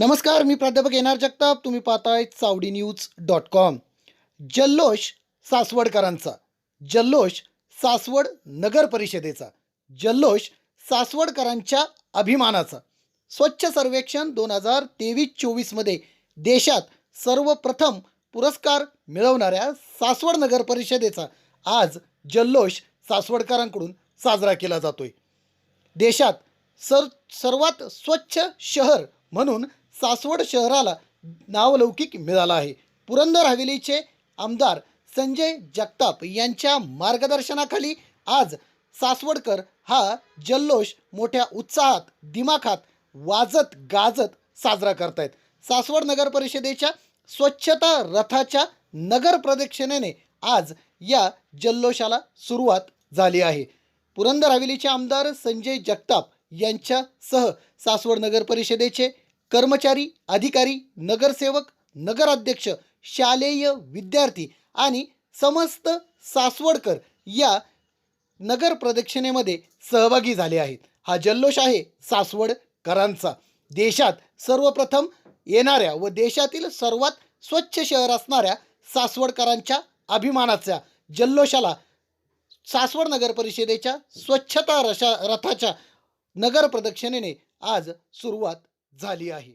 नमस्कार मी प्राध्यापक N R Jagtap. तुम्ही पाहताय चावडी न्यूज डॉट कॉम. जल्लोष सासवडकरांचा. जल्लोष सासवड नगर परिषदेचा. जल्लोष सासवडकरांच्या अभिमानाचा. स्वच्छ सर्वेक्षण दोन हजार तेवीस चोवीसमध्ये देशात सर्वप्रथम पुरस्कार मिळवणाऱ्या सासवड नगर परिषदेचा आज जल्लोष सासवडकरांकडून साजरा केला जातोय. देशात सर सर्वात स्वच्छ शहर म्हणून सासवड शहराला नावलौकिक मिळाला आहे. पुरंदर हवेलीचे आमदार संजय जगताप यांच्या मार्गदर्शनाखाली आज सासवडकर हा जल्लोष मोठ्या उत्साहात दिमाखात वाजत गाजत साजरा करतायत. सासवड नगर परिषदेच्या स्वच्छता रथाच्या नगर प्रदक्षिणेने आज या जल्लोषाला सुरुवात झाली आहे. पुरंदर हवेलीचे आमदार संजय जगताप यांच्यासह सासवड नगर परिषदेचे कर्मचारी अधिकारी नगरसेवक नगराध्यक्ष शालेय विद्यार्थी आणि समस्त सासवडकर या नगर प्रदक्षिणेमध्ये सहभागी झाले आहेत. हा जल्लोष आहे सासवडकरांचा. देशात सर्वप्रथम येणाऱ्या व देशातील सर्वात स्वच्छ शहर असणाऱ्या सासवडकरांच्या अभिमानाच्या जल्लोषाला सासवड नगर परिषदेच्या स्वच्छता रशा रथाच्या नगर प्रदक्षिणेने आज सुरुवात झाली आहे.